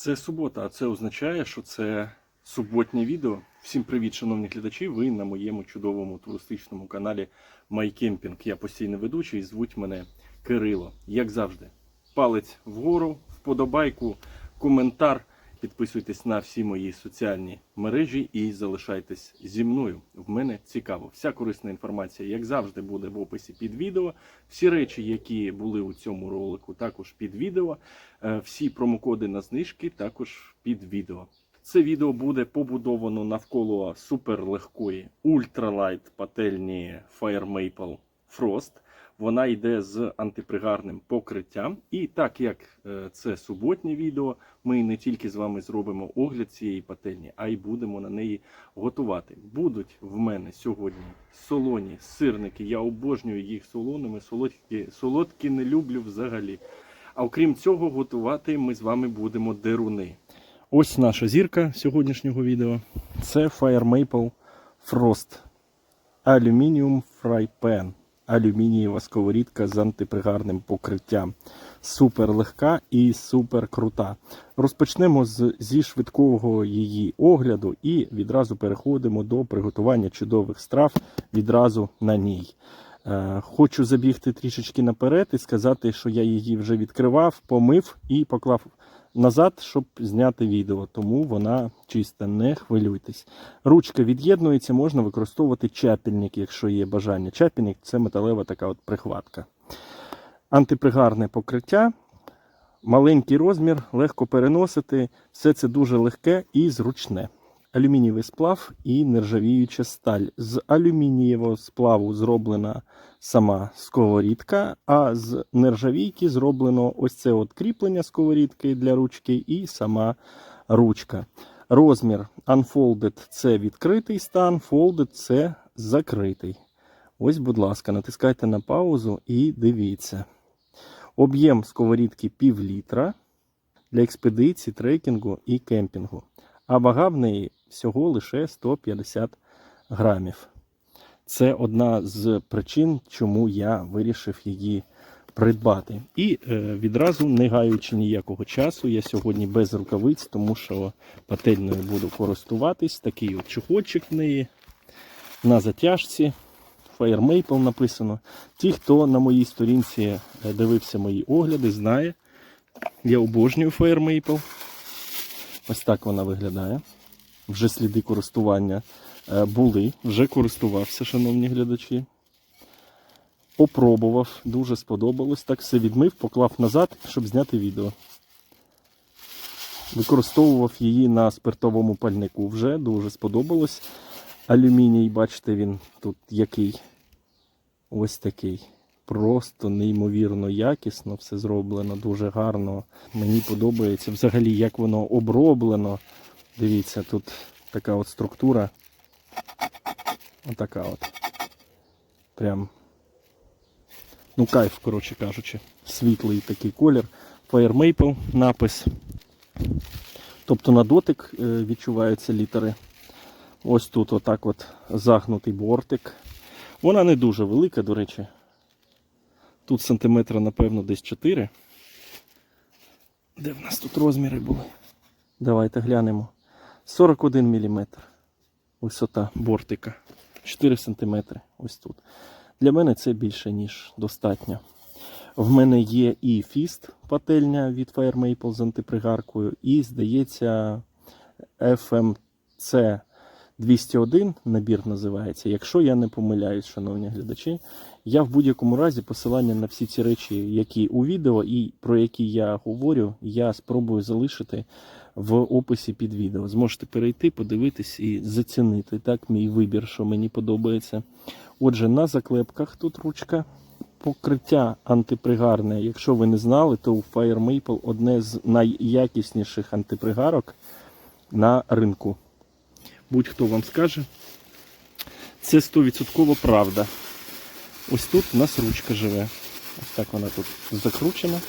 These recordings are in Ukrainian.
Це субота, а це означає, що це суботнє відео. Всім привіт, шановні глядачі. Ви на моєму чудовому туристичному каналі MyCamping. Я постійний ведучий, звуть мене Кирило. Як завжди, палець вгору, вподобайку, коментар. Підписуйтесь на всі мої соціальні мережі і залишайтесь зі мною. В мене цікаво. Вся корисна інформація, як завжди, буде в описі під відео. Всі речі, які були у цьому ролику, також під відео. Е, Всі промокоди на знижки також під відео. Це відео буде побудовано навколо суперлегкої ультралайт пательні Fire Maple Frost. Вона йде з антипригарним покриттям. І так як е, це суботнє відео, ми не тільки з вами зробимо огляд цієї пательні, а й будемо на неї готувати. Будуть в мене сьогодні солоні сирники. Я обожнюю їх солоними. Солодкі, солодкі не люблю взагалі. А окрім цього, готувати ми з вами будемо деруни. Ось наша зірка сьогоднішнього відео. Це Fire Maple Frost Aluminium Fry Pan. Алюмінієва сковорідка з антипригарним покриттям. Супер легка і супер крута. Розпочнемо з, зі швидкого її огляду і відразу переходимо до приготування чудових страв відразу на ній. Е, Хочу забігти трішечки наперед і сказати, що я її вже відкривав, помив і поклав назад, щоб зняти відео. Тому вона чиста, не хвилюйтесь. Ручка від'єднується, можна використовувати чапельник, якщо є бажання. Чапельник це металева така от прихватка. Антипригарне покриття, маленький розмір, легко переносити. Все це дуже легке і зручне. Алюмінієвий сплав і нержавіюча сталь. З алюмінієвого сплаву зроблена сама сковорідка, а з нержавійки зроблено ось це от кріплення сковорідки для ручки і сама ручка. Розмір Unfolded це відкритий стан, Folded це закритий. Ось, будь ласка, натискайте на паузу і дивіться. Об'єм сковорідки пів літра для експедиції, трекінгу і кемпінгу. А вага в неї всього лише 150 грамів. Це одна з причин, чому я вирішив її придбати. І е, відразу, не гаючи ніякого часу, я сьогодні без рукавиць, тому що пательною буду користуватись. Такий от чохольчик в неї на затяжці. Fire Maple написано. Ті, хто на моїй сторінці е, дивився мої огляди, знає. Я обожнюю Fire Maple. Ось так вона виглядає. Вже сліди користування е, були, вже користувався, шановні глядачі. Попробував, дуже сподобалось. Так все відмив, поклав назад, щоб зняти відео. Використовував її на спиртовому пальнику вже, дуже сподобалось. Алюміній, бачите, він тут який. Ось такий. Просто неймовірно якісно все зроблено, дуже гарно. Мені подобається взагалі, як воно оброблено. Дивіться, тут така от структура. Отака от. Прям. Ну, кайф, коротше кажучи. Світлий такий колір. Fire Maple напис. Тобто на дотик е, відчуваються літери. Ось тут отак от загнутий бортик. Вона не дуже велика, до речі. Тут сантиметра, напевно, десь 4. Де в нас тут розміри були? Давайте глянемо. 41 мм. Висота бортика. 4 см. Ось тут. Для мене це більше, ніж достатньо. В мене є і фіст пательня від Fire Maple з антипригаркою, і, здається, FMC 201 набір називається. Якщо я не помиляюсь, шановні глядачі, я в будь-якому разі посилання на всі ці речі, які у відео і про які я говорю, я спробую залишити в описі під відео. Зможете перейти, подивитись і зацінити так мій вибір, що мені подобається. Отже, на заклепках тут ручка. Покриття антипригарне. Якщо ви не знали, то у Fire Maple одне з найякісніших антипригарок на ринку. Будь-хто вам скаже. Це 100% правда. Ось тут у нас ручка живе. Ось так вона тут закручена.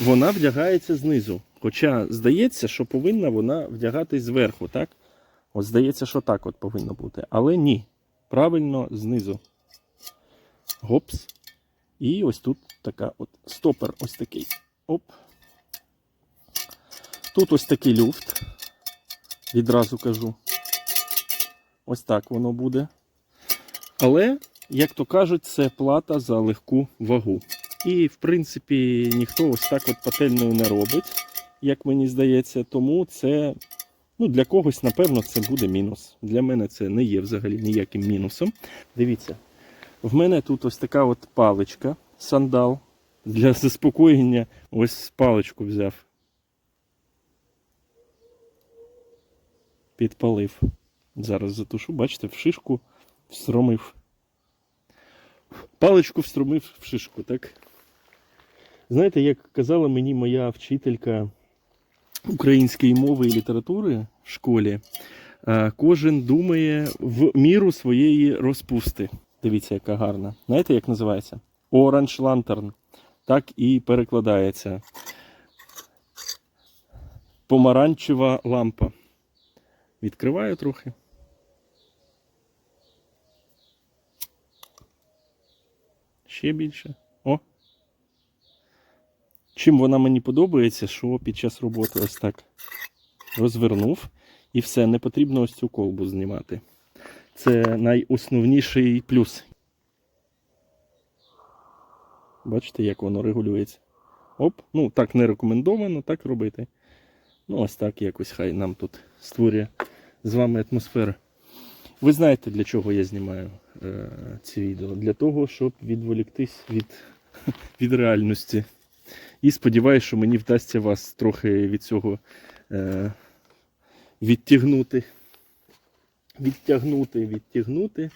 Вона вдягається знизу. Хоча здається, що повинна вона вдягатись зверху, так? От здається, що так от повинно бути. Але ні. Правильно знизу. Гопс. І ось тут така от стопер ось такий. Оп. Тут ось такий люфт. Відразу кажу. Ось так воно буде. Але, як то кажуть, це плата за легку вагу. І, в принципі, ніхто ось так от пательною не робить, як мені здається. Тому це ну, для когось, напевно, це буде мінус. Для мене це не є взагалі ніяким мінусом. Дивіться, в мене тут ось така от паличка, сандал. Для заспокоєння ось паличку взяв. Підпалив. Зараз затушу, бачите, в шишку встромив. Паличку встромив в шишку, так? Знаєте, як казала мені моя вчителька української мови і літератури в школі, е, кожен думає в міру своєї розпусти. Дивіться, яка гарна. Знаєте, як називається? Orange Lantern. Так і перекладається. Помаранчева лампа. Відкриваю трохи. Ще більше. О! Чим вона мені подобається, що під час роботи ось так розвернув і все, не потрібно ось цю колбу знімати. Це найосновніший плюс. Бачите, як воно регулюється. Оп, ну так не рекомендовано так робити. Ну, ось так якось хай нам тут створює з вами атмосфера. Ви знаєте, для чого я знімаю е, ці відео? Для того, щоб відволіктись від, від реальності. І сподіваюся, що мені вдасться вас трохи від цього е, відтягнути. Відтягнути, відтягнути.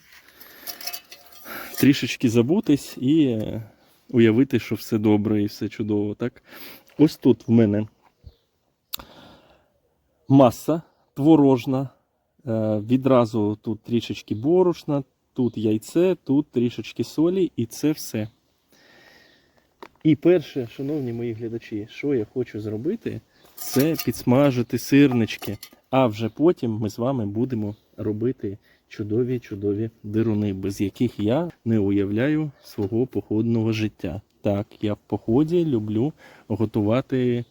Трішечки забутись і е, уявити, що все добре і все чудово. Так? Ось тут в мене маса творожна. Е, Відразу тут трішечки борошна, тут яйце, тут трішечки солі, і це все. І перше, шановні мої глядачі, що я хочу зробити, це підсмажити сирнички. А вже потім ми з вами будемо робити чудові-чудові дируни, без яких я не уявляю свого походного життя. Так, я в поході люблю готувати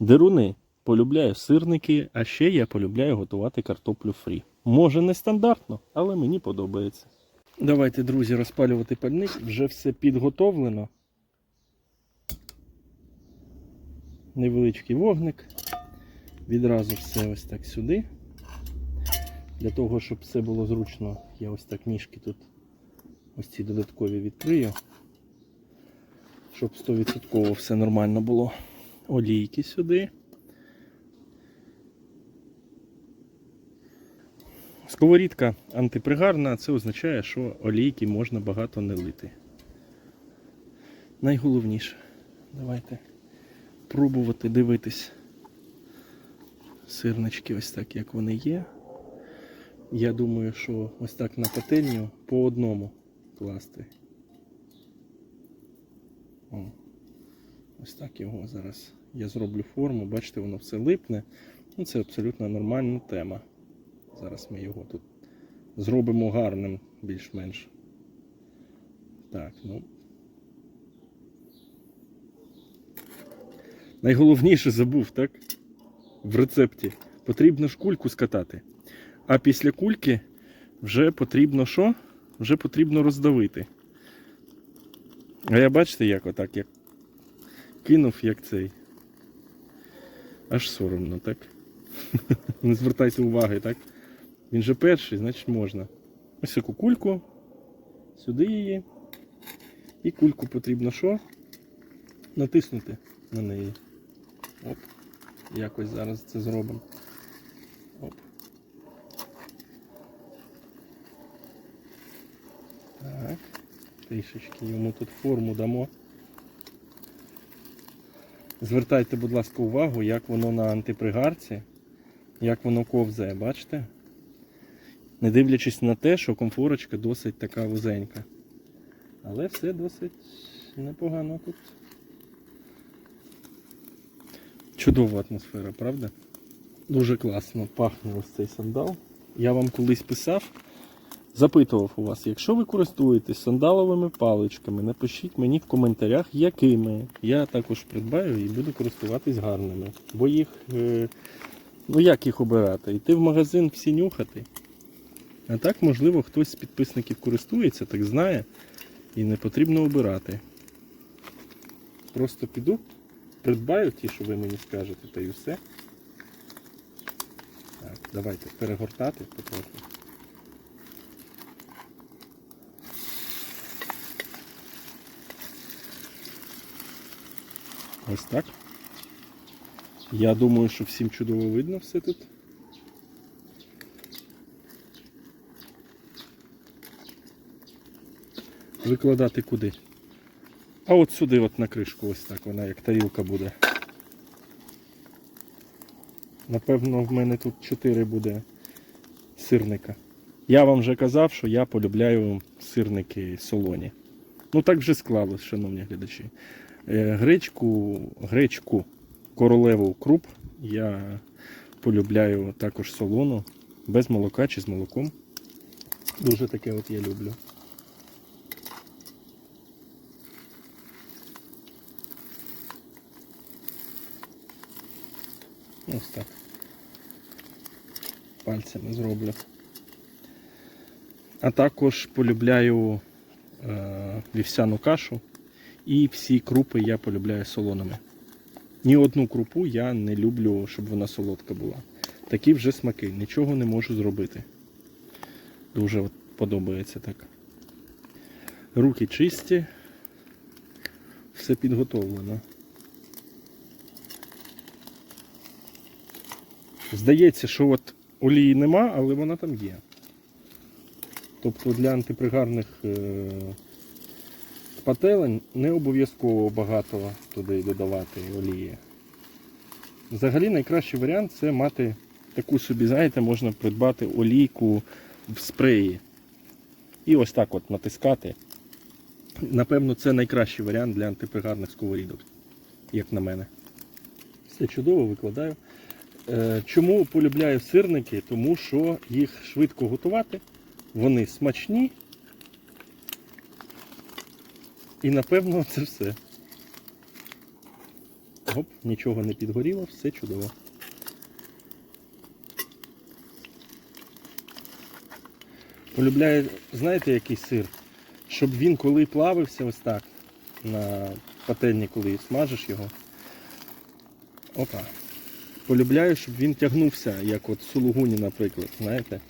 дируни. Полюбляю сирники, а ще я полюбляю готувати картоплю фрі. Може не стандартно, але мені подобається. Давайте, друзі, розпалювати пальник. Вже все підготовлено. Невеличкий вогник. Відразу все ось так сюди. Для того, щоб все було зручно, я ось так ніжки тут ось ці додаткові відкрию. Щоб 100% все нормально було. Олійки сюди. Сковорідка антипригарна, це означає, що олійки можна багато не лити. Найголовніше. Давайте пробувати дивитись сирнички ось так, як вони є. Я думаю, що ось так на пательню по одному класти. О, ось так його зараз я зроблю форму. Бачите, воно все липне. Ну, Це абсолютно нормальна тема. Зараз ми його тут зробимо гарним більш-менш. Так, ну. Найголовніше забув, так? В рецепті. Потрібно ж кульку скатати. А після кульки вже потрібно що? Вже потрібно роздавити. А я бачите, як отак, як кинув, як цей. Аж соромно, так? Не звертайте уваги, так? Він же перший, значить можна. Ось таку кульку. Сюди її. І кульку потрібно що? Натиснути на неї. Оп. Якось зараз це зробимо. Оп. Так. Трішечки йому тут форму дамо. Звертайте, будь ласка, увагу, як воно на антипригарці, як воно ковзає, бачите? Не дивлячись на те, що комфорочка досить така вузенька. Але все досить непогано тут. Чудова атмосфера, правда? Дуже класно пахне ось цей сандал. Я вам колись писав запитував у вас, якщо ви користуєтесь сандаловими паличками, напишіть мені в коментарях, якими. Я також придбаю і буду користуватись гарними. Бо їх, е, ну як їх обирати? Йти в магазин всі нюхати. А так, можливо, хтось з підписників користується, так знає, і не потрібно обирати. Просто піду, придбаю ті, що ви мені скажете, та й все. Так, давайте перегортати потроху. Ось так. Я думаю, що всім чудово видно все тут. Викладати куди? А от сюди, от на кришку, ось так, вона як тарілка буде. Напевно, в мене тут 4 буде сирника. Я вам вже казав, що я полюбляю сирники солоні. Ну так вже склалось, шановні глядачі. Е, Гречку, гречку королеву круп я полюбляю також солону, без молока чи з молоком. Дуже таке от я люблю. Ось так. Пальцями зроблю. А також полюбляю е, вівсяну кашу. І всі крупи я полюбляю солоними. Ні одну крупу я не люблю, щоб вона солодка була. Такі вже смаки, нічого не можу зробити. Дуже от подобається так. Руки чисті, все підготовлено. Здається, що от олії нема, але вона там є. Тобто для антипригарних е, пателень не обов'язково багато туди додавати олії. Взагалі найкращий варіант це мати таку собі, знаєте, можна придбати олійку в спреї. І ось так от натискати. Напевно, це найкращий варіант для антипригарних сковорідок, як на мене. Все чудово викладаю. Е, Чому полюбляю сирники? Тому що їх швидко готувати, вони смачні. І напевно це все. Оп, нічого не підгоріло, все чудово. Полюбляю, знаєте, який сир? Щоб він коли плавився ось так на пательні, коли смажиш його. Опа. Полюбляю, щоб він тягнувся, як от сулугуні, наприклад, знаєте.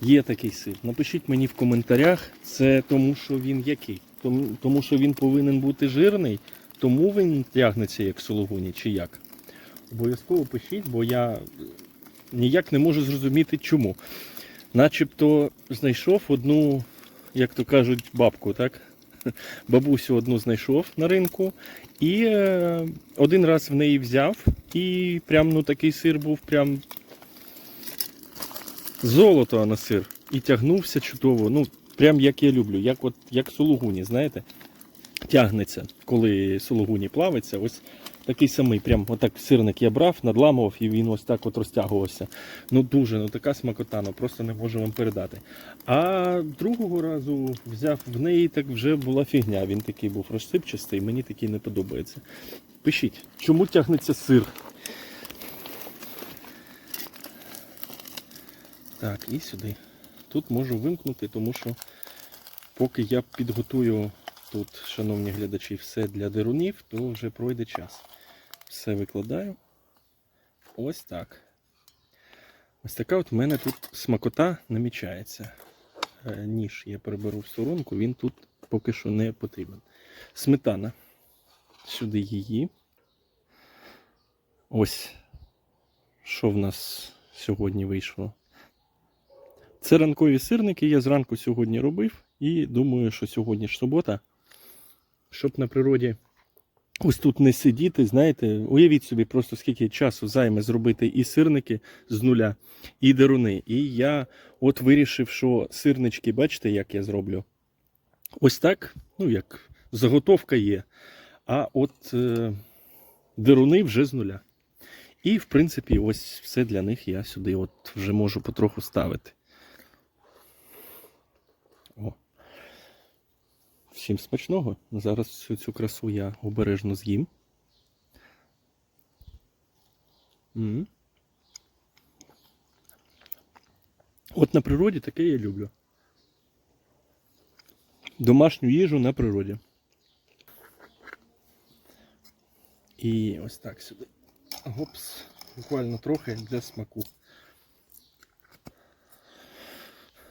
Є такий сир. Напишіть мені в коментарях, це тому, що він який. Тому, тому що він повинен бути жирний, тому він тягнеться як сулугуні, чи як. Обов'язково пишіть, бо я ніяк не можу зрозуміти чому. Начебто знайшов одну, як то кажуть, бабку, так? Бабусю одну знайшов на ринку і е, один раз в неї взяв, і прям ну такий сир був прям золото на сир. І тягнувся чудово. Ну, прям як я люблю, як от як сулугуні, знаєте? Тягнеться, коли сулугуні плавиться. Ось такий самий, прям отак сирник я брав, надламував і він ось так от розтягувався. Ну дуже, ну така смакота, ну просто не можу вам передати. А другого разу взяв в неї, так вже була фігня. Він такий був розсипчастий, мені такий не подобається. Пишіть, чому тягнеться сир? Так, і сюди. Тут можу вимкнути, тому що поки я підготую тут, шановні глядачі, все для дерунів, то вже пройде час. Все викладаю. Ось так. Ось така от в мене тут смакота намічається. Е, Ніж я переберу в сторонку, він тут поки що не потрібен. Сметана. Сюди її. Ось що в нас сьогодні вийшло. Це ранкові сирники я зранку сьогодні робив і думаю, що сьогодні ж субота, щоб на природі ось тут не сидіти, знаєте, уявіть собі просто скільки часу займе зробити і сирники з нуля, і деруни. І я от вирішив, що сирнички, бачите, як я зроблю? Ось так, ну як заготовка є. А от е, деруни вже з нуля. І, в принципі, ось все для них я сюди от вже можу потроху ставити. Всім смачного. Зараз всю цю красу я обережно з'їм. От на природі таке я люблю. Домашню їжу на природі. І ось так сюди. Гопс. Буквально трохи для смаку.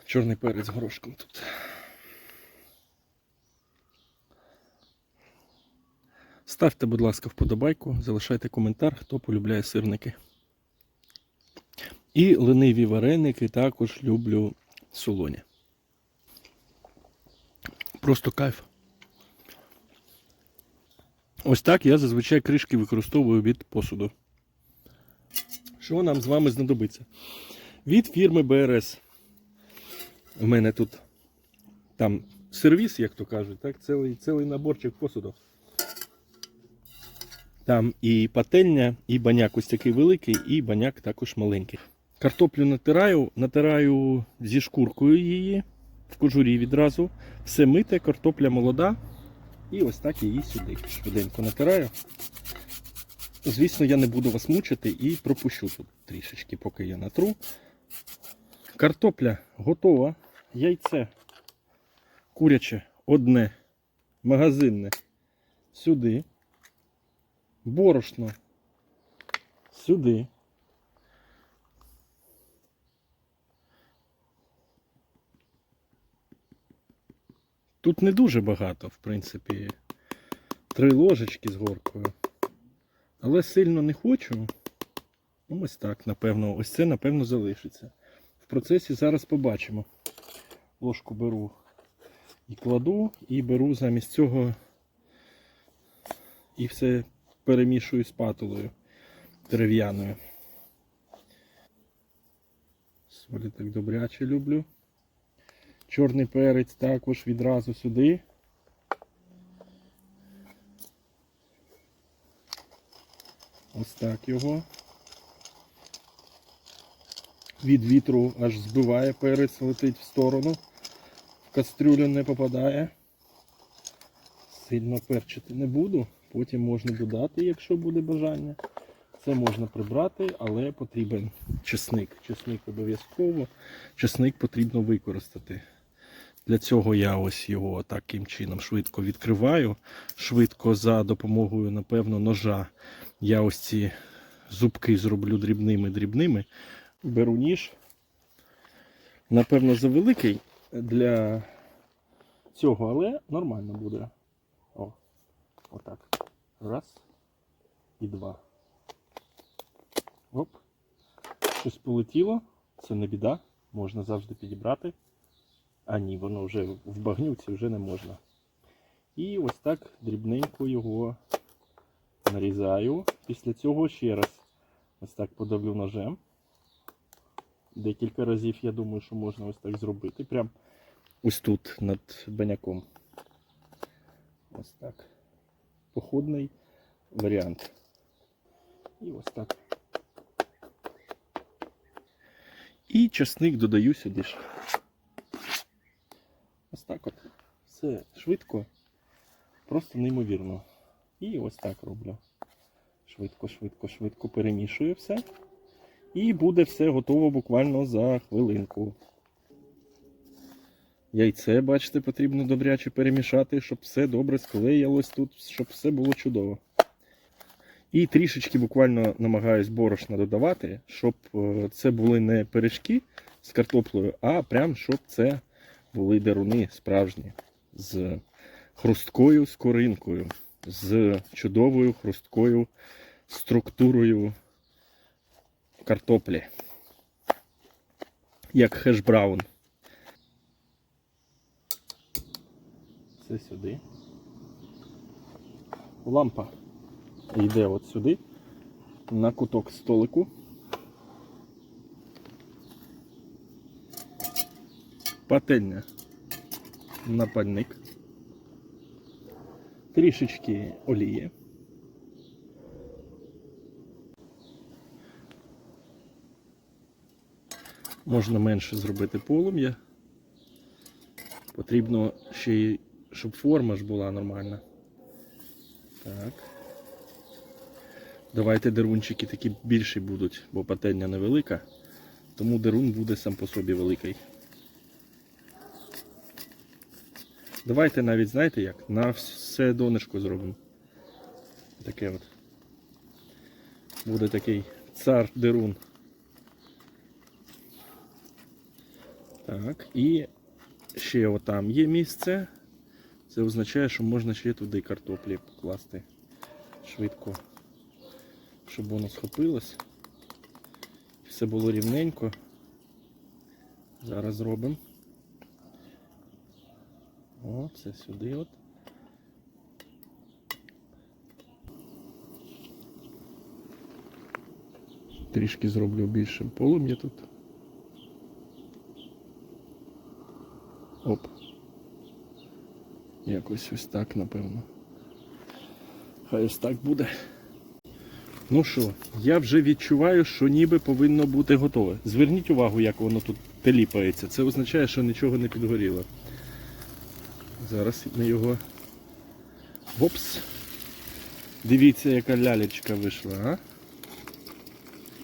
Чорний перець горошком тут. Ставте, будь ласка, вподобайку, залишайте коментар, хто полюбляє сирники. І лениві вареники також люблю солоні. Просто кайф. Ось так я зазвичай кришки використовую від посуду. Що нам з вами знадобиться? Від фірми БРС. У мене тут там сервіс, як то кажуть, так? Цілий, цілий наборчик посуду. Там і пательня, і баняк ось такий великий, і баняк також маленький. Картоплю натираю, натираю зі шкуркою її в кожурі відразу. Все мите, картопля молода. І ось так її сюди швиденько натираю. Звісно, я не буду вас мучити і пропущу тут трішечки, поки я натру. Картопля готова. Яйце куряче одне, магазинне сюди. Борошно сюди. Тут не дуже багато, в принципі, три ложечки з горкою. Але сильно не хочу. Ну, ось так, напевно, ось це, напевно, залишиться. В процесі зараз побачимо. Ложку беру і кладу, і беру замість цього і все перемішую з патулою дерев'яною. Солі так добряче люблю. Чорний перець також відразу сюди. Ось так його. Від вітру аж збиває перець, летить в сторону. В кастрюлю не попадає. Сильно перчити не буду. Потім можна додати, якщо буде бажання. Це можна прибрати, але потрібен чесник. Чесник обов'язково. Чесник потрібно використати. Для цього я ось його таким чином швидко відкриваю. Швидко за допомогою, напевно, ножа я ось ці зубки зроблю дрібними-дрібними. Беру ніж. Напевно, завеликий для цього, але нормально буде. О, отак. Раз і два. Оп. Щось полетіло. Це не біда. Можна завжди підібрати. А ні, воно вже в багнюці вже не можна. І ось так дрібненько його нарізаю. Після цього ще раз ось так подавлю ножем. Декілька разів я думаю, що можна ось так зробити. Прям ось тут над баняком. Ось так. Походний варіант. І ось так. І часник додаю сюди ж. Ось так от. Все швидко, просто неймовірно. І ось так роблю. Швидко, швидко, швидко перемішую все. І буде все готово буквально за хвилинку. Яйце, бачите, потрібно добряче перемішати, щоб все добре склеїлось тут, щоб все було чудово. І трішечки буквально намагаюсь борошна додавати, щоб е, це були не пиріжки з картоплею, а прям щоб це були деруни справжні з хрусткою скоринкою, з чудовою хрусткою структурою картоплі. Як хеш-браун. Це сюди. Лампа йде от сюди, на куток столику. Пательня на пальник. Трішечки олії. Можна менше зробити полум'я. Потрібно ще й, щоб форма ж була нормальна. Так. Давайте дерунчики такі більші будуть, бо пательня невелика. Тому дерун буде сам по собі великий. Давайте навіть, знаєте як, на все донышко зробимо. Таке от. Буде такий цар дерун. Так, і ще отам є місце. Це означає, що можна ще туди картоплі покласти швидко, щоб воно схопилось. Все було рівненько. Зараз зробимо. О, це сюди от. Трішки зроблю більше полум'я тут. Оп. Якось ось так, напевно. Хай ось так буде. Ну що, я вже відчуваю, що ніби повинно бути готове. Зверніть увагу, як воно тут теліпається. Це означає, що нічого не підгоріло. Зараз ми його. Опс. Дивіться, яка лялечка вийшла, а?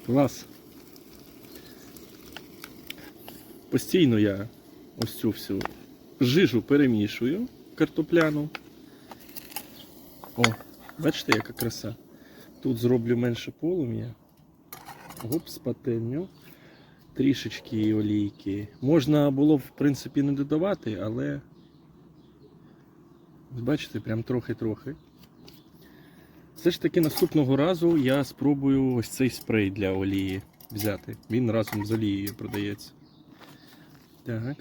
Клас. Постійно я ось цю всю жижу перемішую картопляну. О, бачите, яка краса. Тут зроблю менше полум'я. Гопс, пательню. Трішечки олійки. Можна було, в принципі, не додавати, але. Бачите, прям трохи-трохи. Все ж таки наступного разу я спробую ось цей спрей для олії взяти. Він разом з олією продається. Так.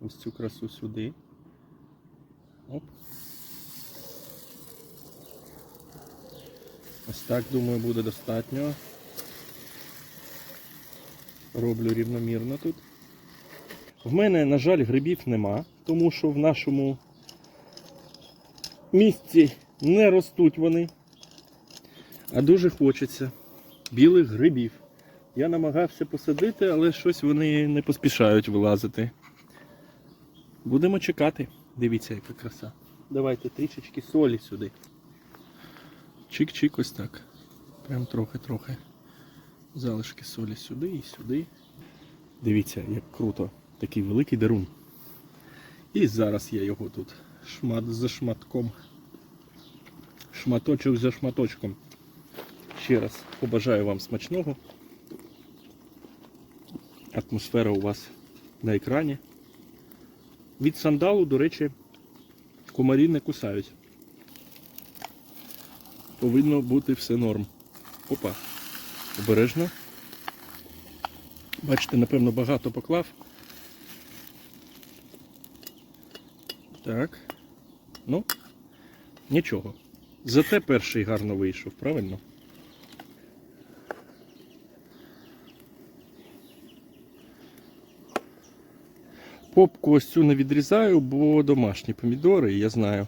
Ось цю красу сюди. Ось так, думаю, буде достатньо. Роблю рівномірно тут. В мене, на жаль, грибів нема, тому що в нашому місці не ростуть вони. А дуже хочеться білих грибів. Я намагався посадити, але щось вони не поспішають вилазити. Будемо чекати. Дивіться, яка краса. Давайте трішечки солі сюди. Чик-чик ось так. Прям трохи-трохи. Залишки солі сюди і сюди. Дивіться, як круто. Такий великий дарун. І зараз я його тут шмат за шматком. Шматочок за шматочком. Ще раз побажаю вам смачного. Атмосфера у вас на екрані. Від сандалу, до речі, комарі не кусають. Повинно бути все норм. Опа. Обережно. Бачите, напевно, багато поклав. Так. Ну, нічого. Зате перший гарно вийшов, правильно? Попку ось цю не відрізаю, бо домашні помідори, я знаю,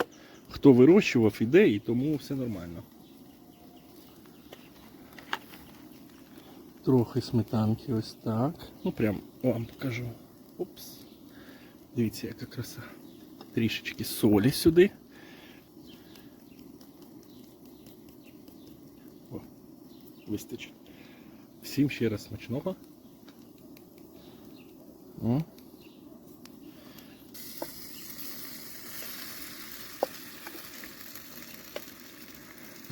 хто вирощував іде, і тому все нормально. Трохи сметанки ось так. Ну прям вам покажу. Опс. Дивіться, яка краса. Трішечки солі сюди. О, вистачить. Всім ще раз смачного. О.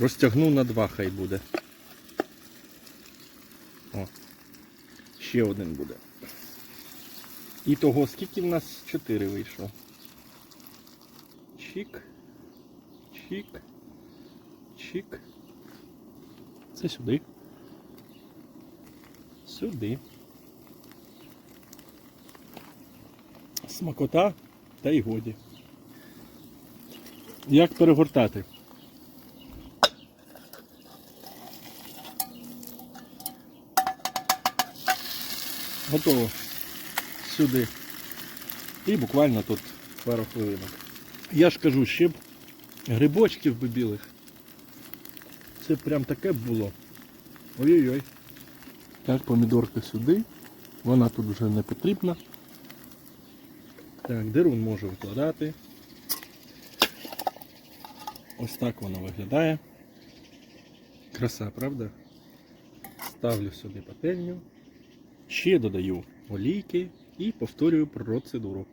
Розтягну на два хай буде. О, ще один буде. І того, скільки в нас чотири вийшло? Чік. Чік. Чік. Це сюди. Сюди. Смакота та й годі. Як перегортати? Готово. Сюди. І буквально тут пару хвилинок. Я ж кажу, ще б грибочків би білих. Це прям таке б було. Ой-ой-ой. Так, помідорка сюди. Вона тут вже не потрібна. Так, дерун можу викладати. Ось так воно виглядає. Краса, правда? Ставлю собі пательню. Ще додаю олійки і повторюю процедуру.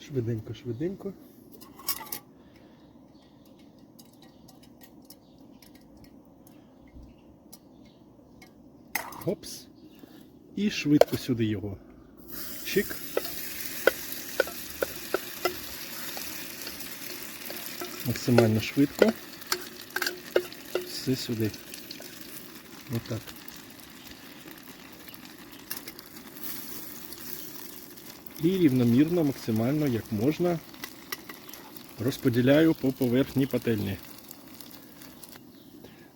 Швиденько, швиденько. Хопс. І швидко сюди його. Чик. Максимально швидко. Все сюди. Отак. І рівномірно, максимально, як можна, розподіляю по поверхні пательні.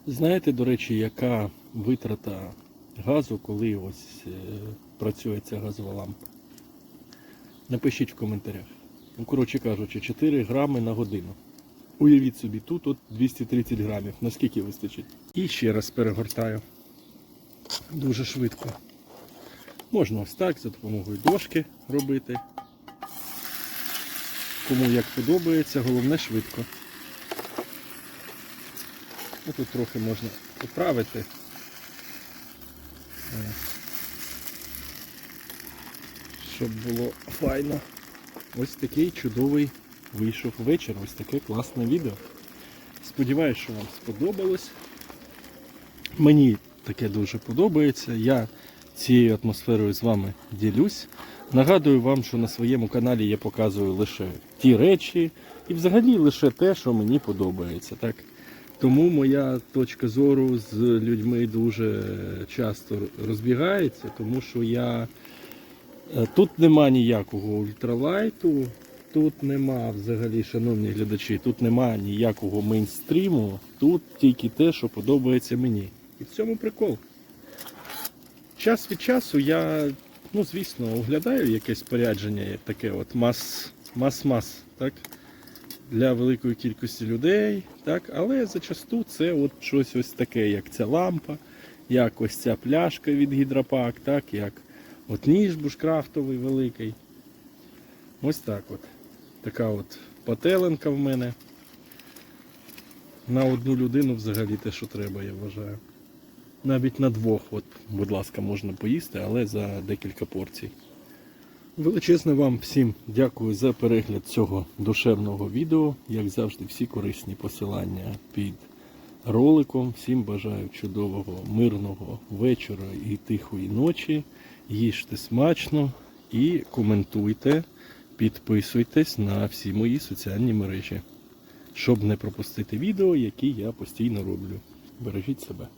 Знаєте, до речі, яка витрата газу, коли ось е, працює ця газова лампа? Напишіть в коментарях. Ну, коротше кажучи, 4 грами на годину. Уявіть собі, тут от 230 грамів. Наскільки вистачить? І ще раз перегортаю. Дуже швидко. Можна ось так за допомогою дошки робити. Кому як подобається, головне швидко. Ну, Тут трохи можна поправити. Е, Щоб було файно. Ось такий чудовий вийшов вечір. Ось таке класне відео. Сподіваюсь, що вам сподобалось. Мені таке дуже подобається. Я цією атмосферою з вами ділюсь. Нагадую вам, що на своєму каналі я показую лише ті речі і взагалі лише те, що мені подобається. Так? Тому моя точка зору з людьми дуже часто розбігається, тому що я е, тут нема ніякого ультралайту, тут нема взагалі, шановні глядачі, тут нема ніякого мейнстріму, тут тільки те, що подобається мені. І в цьому прикол. Час від часу я, ну звісно, оглядаю якесь спорядження, як таке от мас, мас-мас, так? Для великої кількості людей, так? але зачасту це от щось ось таке, як ця лампа, як ось ця пляшка від гідропак, так? як от ніж бушкрафтовий великий. Ось так от. Така от пателенка в мене. На одну людину взагалі те, що треба, я вважаю. Навіть на двох, от, будь ласка, можна поїсти, але за декілька порцій. Величезне вам всім дякую за перегляд цього душевного відео. Як завжди, всі корисні посилання під роликом. Всім бажаю чудового, мирного вечора і тихої ночі. Їжте смачно і коментуйте, підписуйтесь на всі мої соціальні мережі, щоб не пропустити відео, які я постійно роблю. Бережіть себе.